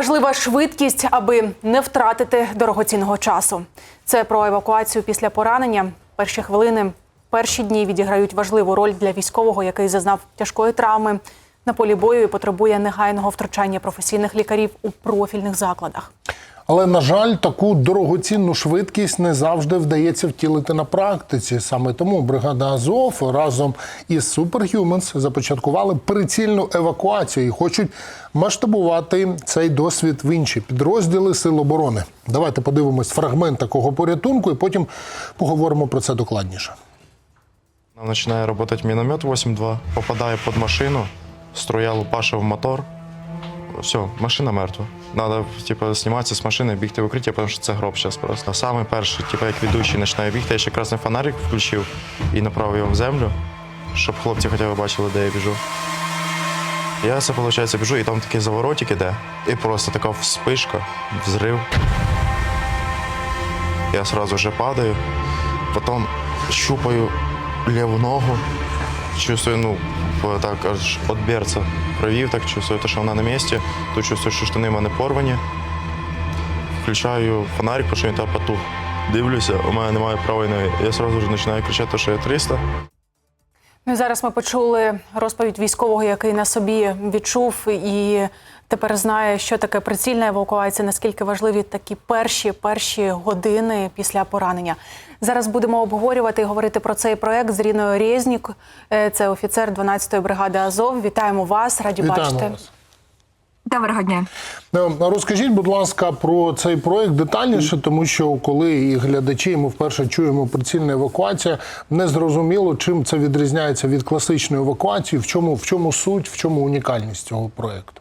Важлива швидкість, аби не втратити дорогоцінного часу. Це про евакуацію після поранення. Перші хвилини, перші дні відіграють важливу роль для військового, який зазнав тяжкої травми на полі бою і потребує негайного втручання професійних лікарів у профільних закладах. Але на жаль, таку дорогоцінну швидкість не завжди вдається втілити на практиці. Саме тому бригада Азов разом із Superhumans започаткували прицільну евакуацію і хочуть масштабувати цей досвід в інші підрозділи Сил оборони. Давайте подивимось фрагмент такого порятунку, і потім поговоримо про це докладніше. Нам Начинає работать миномет 8.2, попадає під машину, струя лупаше в мотор. Все, машина мертва. Надо, типу, зніматися з машини, бігти в укриття, тому що це гроб зараз просто. Саме перший, типу, як ведучий починає бігти, я ще красний фонарик включив і направив його в землю, щоб хлопці хоча б бачили, де я біжу. Я це, виходить, біжу, і там такий заворотик іде, і просто така вспишка, взрив. Я сразу же падаю, потом щупаю леву ногу, чувствую, ну, так аж от берця провів, так чувствую, що вона на місці, то чувствую, що штани в мене порвані. Включаю фонарик, тому що там потух. Дивлюся, у мене немає правої ноги. Я одразу ж починаю кричати, що я 300. Ну зараз ми почули розповідь військового, який на собі відчув і тепер знає, що таке прицільна евакуація, наскільки важливі такі перші перші години після поранення. Зараз будемо обговорювати і говорити про цей проект з Ріною Резнік. Е, Це офіцер 12-ї бригади Азов. Вітаємо вас, раді бачити. Вітаємо вас. Доброго дня. Е, Розкажіть, будь ласка, про цей проект детальніше, тому що коли і глядачі, і ми вперше чуємо прицільна евакуація, не зрозуміло, чим це відрізняється від класичної евакуації, в чому, в чому суть, в чому унікальність цього проекту.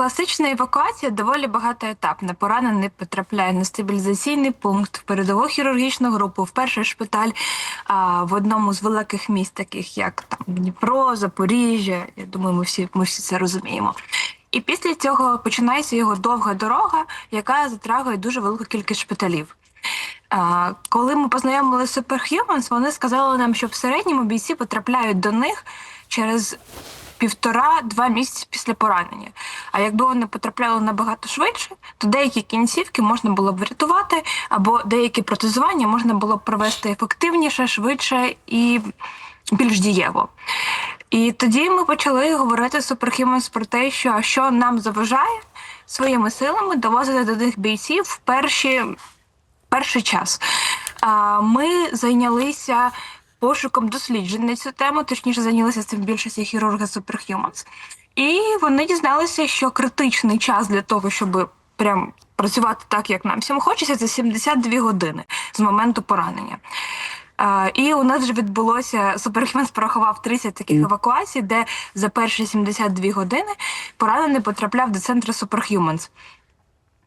Класична евакуація доволі багатоетапна. Поранений потрапляє на стабілізаційний пункт в передову хірургічну групу, в перший шпиталь а, в одному з великих міст, таких як там Дніпро, Запоріжжя. Я думаю, ми всі ми всі це розуміємо. І після цього починається його довга дорога, яка затрагує дуже велику кількість шпиталів. А, Коли ми познайомилися з Superhumans, вони сказали нам, що в середньому бійці потрапляють до них через півтора-два місяці після поранення. А якби вони потрапляли набагато швидше, то деякі кінцівки можна було б врятувати, або деякі протезування можна було б провести ефективніше, швидше і більш дієво. І тоді ми почали говорити з Superhumans про те, що, що нам заважає своїми силами довозити до них бійців в перші перший час. Ми зайнялися пошуком досліджень на цю тему, точніше зайнялися цим більшості хірурги Superhumans. І вони дізналися, що критичний час для того, щоб прям працювати так, як нам всім хочеться, це 72 години з моменту поранення. А, І у нас вже відбулося Superhumans порахував 30 таких евакуацій, де за перші 72 години поранений потрапляв до центру Superhumans.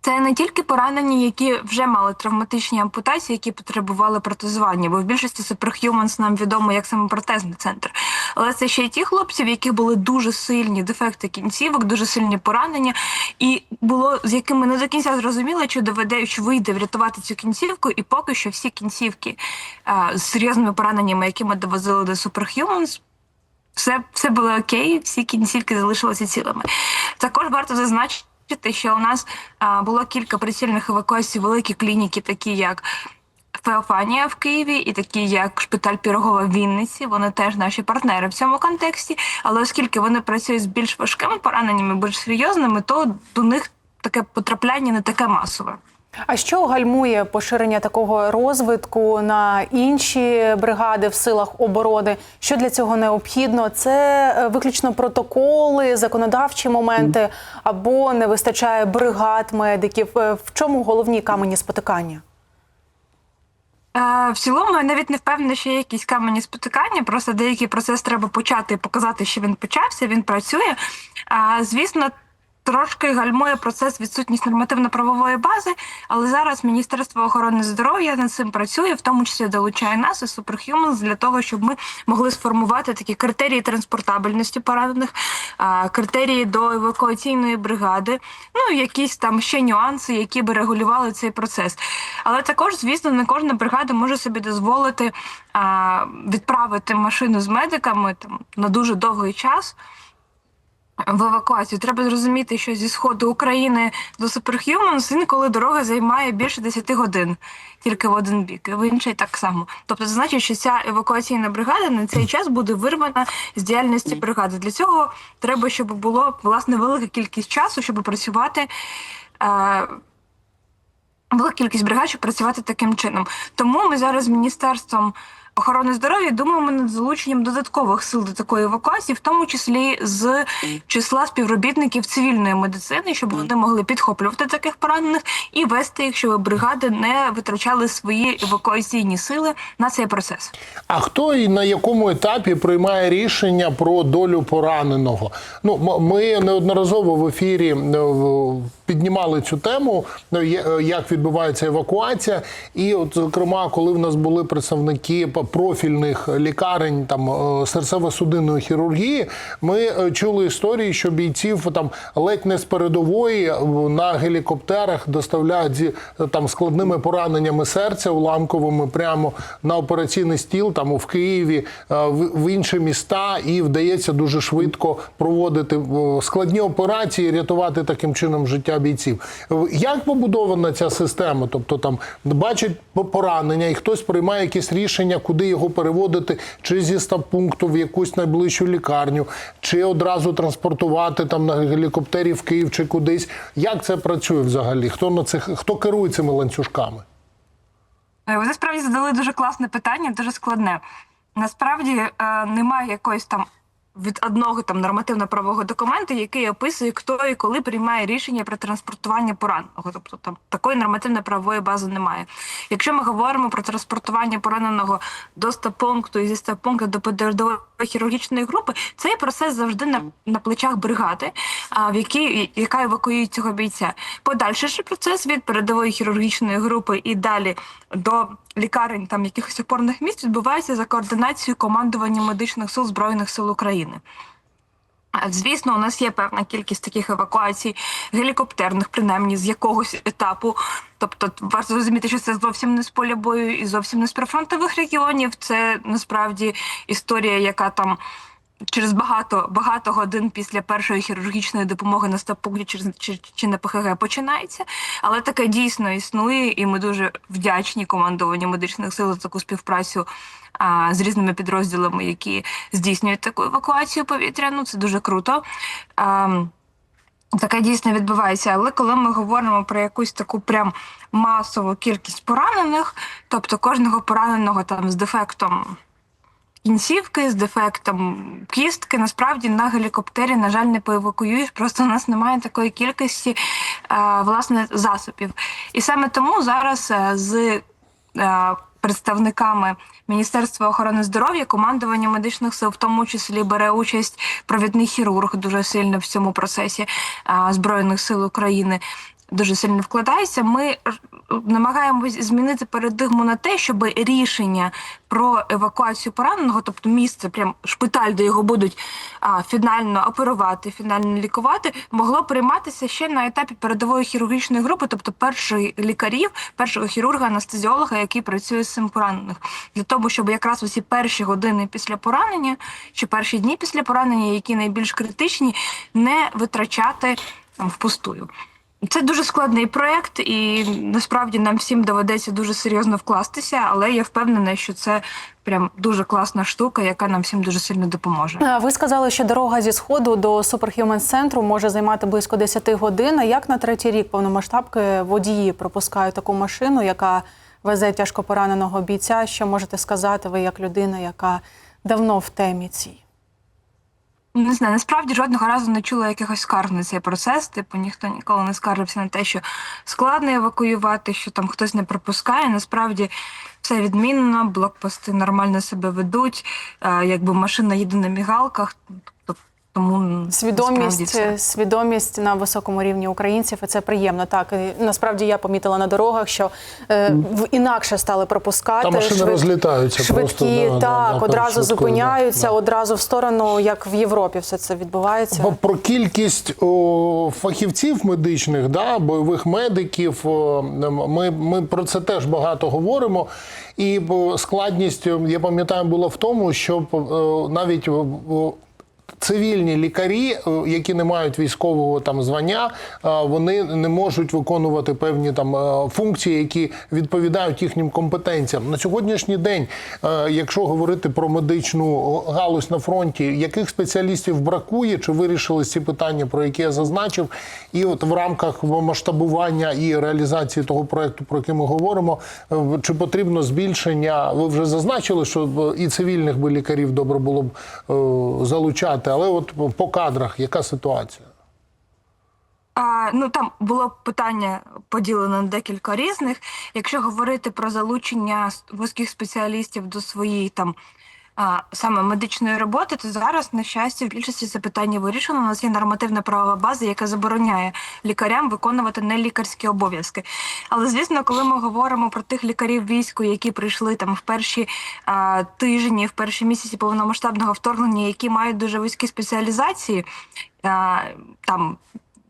Це не тільки поранені, які вже мали травматичні ампутації, які потребували протезування, бо в більшості Superhumans нам відомо як саме протезний центр. Але це ще й ті хлопці, в яких були дуже сильні дефекти кінцівок, дуже сильні поранення, і було з якими не до кінця зрозуміло, чи доведе, чи вийде врятувати цю кінцівку, і поки що всі кінцівки а, з серйозними пораненнями, які ми довозили до Superhumans, все, все було окей, всі кінцівки залишилися цілими. Також варто зазначити. Що у нас було кілька прицільних евакуацій, великі клініки, такі як Феофанія в Києві, і такі як шпиталь Пірогова в Вінниці. Вони теж наші партнери в цьому контексті. Але оскільки вони працюють з більш важкими пораненнями, більш серйозними, то до них таке потрапляння не таке масове. А що гальмує поширення такого розвитку на інші бригади в силах оборони? Що для цього необхідно? Це е, виключно протоколи, законодавчі моменти або не вистачає бригад медиків. Е, В чому головні камені спотикання? Е, В цілому я навіть не впевнена, що є якісь камені спотикання. Просто деякий процес треба почати і показати, що він почався, він працює. А звісно. Трошки гальмує процес відсутність нормативно-правової бази, але зараз Міністерство охорони здоров'я над цим працює, в тому числі долучає нас і Superhumans для того, щоб ми могли сформувати такі критерії транспортабельності поранених, критерії до евакуаційної бригади, ну якісь там ще нюанси, які би регулювали цей процес. Але також, звісно, не кожна бригада може собі дозволити відправити машину з медиками там на дуже довгий час. В евакуацію. Треба зрозуміти, що зі сходу України до Superhumans інколи дорога займає більше 10 годин тільки в один бік, в інший так само. Тобто, це значить, що ця евакуаційна бригада на цей час буде вирвана з діяльності бригади. Для цього треба, щоб було власне велика кількість часу, щоб працювати. Е- велика кількість бригад, щоб працювати таким чином. Тому ми зараз з міністерством охорони здоров'я думаємо над залученням додаткових сил до такої евакуації, в тому числі з числа співробітників цивільної медицини, щоб вони могли підхоплювати таких поранених і вести їх, щоб бригади не витрачали свої евакуаційні сили на цей процес. А хто і на якому етапі приймає рішення про долю пораненого? Ну, ми неодноразово в ефірі е, піднімали цю тему, е, е, як відбувається евакуація. І, от, зокрема, коли в нас були представники п- профільних лікарень там е, серцево-судинної хірургії, ми е, чули історії, що бійців там ледь не з передової е, на гелікоптерах доставляють зі там складними пораненнями серця уламковими прямо на операційний стіл, там в Києві, в інші міста, і вдається дуже швидко проводити складні операції, рятувати таким чином життя бійців. Як побудована ця система? Тобто там бачать по- поранення, і хтось приймає якісь рішення, куди його переводити, чи зі стабпункту в якусь найближчу лікарню, чи одразу транспортувати там на гелікоптері в Київ чи кудись. Як це працює взагалі? Хто на цих хто керує цими ланцюжками? Е, Ви насправді задали дуже класне питання, дуже складне. Насправді е, немає якоїсь там від одного там нормативно-правового документу, який описує, хто і коли приймає рішення про транспортування пораненого. Тобто там такої нормативно-правової бази немає. Якщо ми говоримо про транспортування пораненого до стаб-пункту і зі стаб-пункту до передової хірургічної групи, цей процес завжди на, на плечах бригади, а, в якій яка евакуює цього бійця. Подальший ж процес від передової хірургічної групи і далі до лікарень там якихось опорних місць відбувається за координацією командування медичних сил збройних сил України. Звісно, у нас є певна кількість таких евакуацій гелікоптерних, принаймні з якогось етапу. Тобто, варто розуміти, що це зовсім не з поля бою і зовсім не з прифронтових регіонів. Це насправді історія, яка там через багато багато годин після першої хірургічної допомоги на стаб-пункті чи, чи, чи на ПХГ починається. Але таке дійсно існує, і ми дуже вдячні командуванню медичних сил за таку співпрацю з різними підрозділами, які здійснюють таку евакуацію повітряну. Це дуже круто. Таке дійсно відбувається, але коли ми говоримо про якусь таку прям масову кількість поранених, тобто кожного пораненого там з дефектом кінцівки, з дефектом кістки, насправді на гелікоптері, на жаль, не поевакуюєш. Просто у нас немає такої кількості е, власне засобів. І саме тому зараз е, з е, представниками Міністерства охорони здоров'я, командування медичних сил, в тому числі бере участь провідний хірург дуже сильно в цьому процесі е, Збройних сил України. Дуже сильно вкладається. Ми намагаємось змінити парадигму на те, щоб рішення про евакуацію пораненого, тобто місце, прям шпиталь, де його будуть а, фінально оперувати, фінально лікувати, могло прийматися ще на етапі передової хірургічної групи, тобто першої лікарів, першого хірурга, анестезіолога, який працює з цим поранених, для того, щоб якраз усі перші години після поранення чи перші дні після поранення, які найбільш критичні, не витрачати там впустую. Це дуже складний проект, і насправді нам всім доведеться дуже серйозно вкластися, але я впевнена, що це прям дуже класна штука, яка нам всім дуже сильно допоможе. Ви сказали, що дорога зі сходу до Superhuman центру може займати близько 10 годин. А як на третій рік повномасштабки водії пропускають таку машину, яка везе тяжко пораненого бійця? Що можете сказати ви як людина, яка давно в темі цій? Не знаю, насправді жодного разу не чула якихось скарг на цей процес. Типу ніхто ніколи не скаржився на те, що складно евакуювати, що там хтось не пропускає. Насправді все відмінно, блокпости нормально себе ведуть, е, якби машина їде на мігалках. Тобто тому Свідомість, свідомість на високому рівні українців, і це приємно. Так і насправді я помітила на дорогах, що е, в- інакше стали пропускати. Та машини розлітаються швидкі, просто, да, так да, одразу швидко, зупиняються, да. одразу в сторону, як в Європі, все це відбувається. Бо Про кількість о, фахівців медичних, да, бойових медиків, о, ми, ми про це теж багато говоримо. І складність, я пам'ятаю, була в тому, що о, навіть о, цивільні лікарі, е, які не мають військового там звання, е, вони не можуть виконувати певні там е, функції, які відповідають їхнім компетенціям. На сьогоднішній день, якщо говорити про медичну галузь на фронті, яких спеціалістів бракує, чи вирішили ці питання, про які я зазначив, і от в рамках масштабування і реалізації того проекту, про який ми говоримо, чи потрібно збільшення? Ви вже зазначили, що і цивільних би лікарів добре було б е, залучати, але от по кадрах яка ситуація? А, ну там було питання поділено на декілька різних. Якщо говорити про залучення вузьких спеціалістів до своєї там а, саме медичної роботи, то зараз, на щастя, в більшості це питання вирішено. У нас є нормативна правова база, яка забороняє лікарям виконувати нелікарські обов'язки. Але звісно, коли ми говоримо про тих лікарів війську, які прийшли там в перші а, тижні, в перші місяці повномасштабного вторгнення, які мають дуже вузькі спеціалізації, там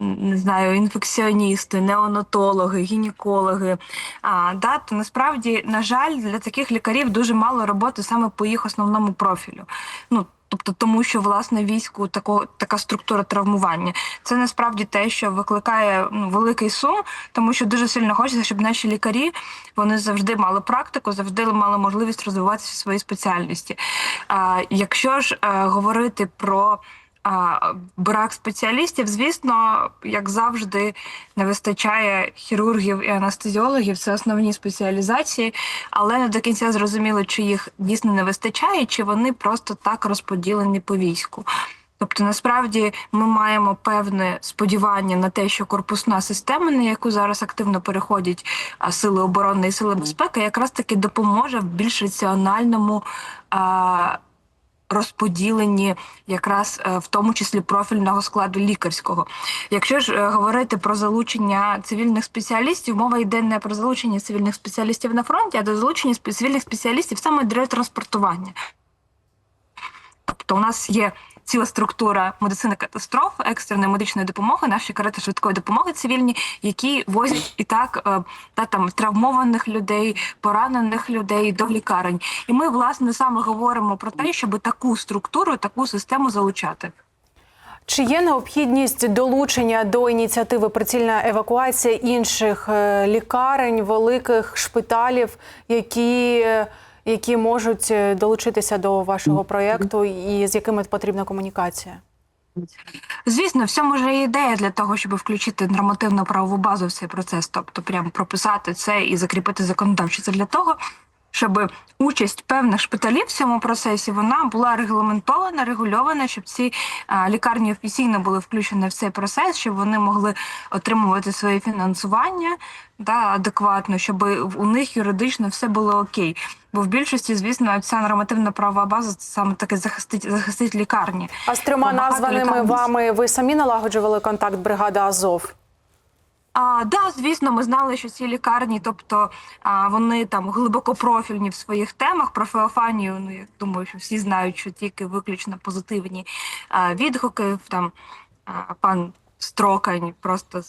не знаю, інфекціоністи, неонатологи, гінекологи. А, да, то насправді, на жаль, для таких лікарів дуже мало роботи саме по їх основному профілю. Ну, Тобто, тому що власне війську тако, така структура травмування. Це насправді те, що викликає ну, великий сум, тому що дуже сильно хочеться, щоб наші лікарі вони завжди мали практику, завжди мали можливість розвиватися в своїй спеціальності. А, якщо ж е, говорити про а, брак спеціалістів, звісно, як завжди, не вистачає хірургів і анестезіологів. Це основні спеціалізації, але не до кінця зрозуміло, чи їх дійсно не вистачає, чи вони просто так розподілені по війську. Тобто, насправді ми маємо певне сподівання на те, що корпусна система, на яку зараз активно переходять сили оборони і сили безпеки, якраз таки допоможе в більш раціональному. Розподілені якраз е, в тому числі профільного складу лікарського. Якщо ж е, говорити про залучення цивільних спеціалістів, мова йде не про залучення цивільних спеціалістів на фронті, а до залучення цивільних спеціалістів саме для транспортування. Тобто у нас є ціла структура медицини катастроф, екстреної медичної допомоги, наші карети швидкої допомоги цивільні, які возять і так е, та там травмованих людей, поранених людей до лікарень. І ми власне саме говоримо про те, щоб таку структуру, таку систему залучати. Чи є необхідність долучення до ініціативи прицільна евакуація інших е, лікарень, великих шпиталів, які, е, які можуть е, долучитися до вашого проєкту і з якими потрібна комунікація? Звісно, в цьому ж є ідея для того, щоб включити нормативну правову базу в цей процес, тобто прямо прописати це і закріпити законодавчо. Це для того, щоб участь певних шпиталів в цьому процесі вона була регламентована, регульована, щоб ці лікарні офіційно були включені в цей процес, щоб вони могли отримувати своє фінансування да, адекватно, щоб у них юридично все було окей. Бо в більшості, звісно, ця нормативна правова база це саме таки захистить захистить лікарні. А з трьома названими лікарень- вами ви самі налагоджували контакт бригада Азов? А, да, звісно, ми знали, що ці лікарні, тобто а, вони там глибокопрофільні в своїх темах. Про Феофанію, ну я думаю, що всі знають, що тільки виключно позитивні а, відгуки. Там а, пан Строкань просто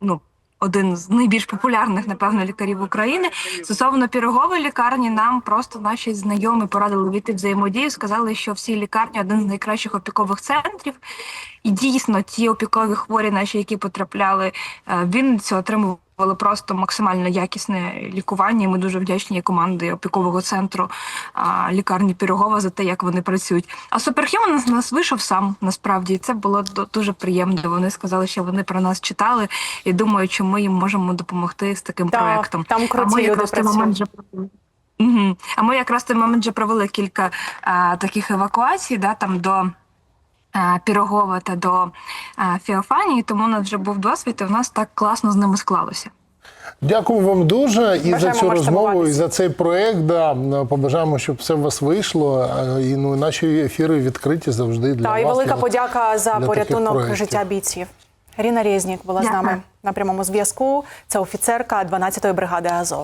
ну. Один з найбільш популярних, напевно, лікарів України стосовно пірогової лікарні, нам просто наші знайомі порадили війти взаємодію. Сказали, що всі лікарні один з найкращих опікових центрів. І дійсно, ті опікові хворі, наші, які потрапляли він в Вінницю, отримували просто максимально якісне лікування. І ми дуже вдячні команди опікового центру а, лікарні Пірогова за те, як вони працюють. А Суперхюман нас, нас вийшов сам насправді, і це було дуже приємно. Вони сказали, що вони про нас читали і думають, що ми їм можемо допомогти з таким Так, проектом. там круті а ми якраз в той момент вже Угу. А ми якраз той момент вже провели кілька а, таких евакуацій, да, там до Пірогова та до а, Феофанії, тому у нас вже був досвід, і в нас так класно з ними склалося. Дякую вам дуже і за цю розмову, і за цей проект. Да. Побажаємо, щоб все у вас вийшло. Е, І ну, наші ефіри відкриті завжди для Та вас. і велика для- подяка за порятунок життя бійців. Ріна Резнік була з нами на прямому зв'язку. Це офіцерка 12-ї бригади Азов.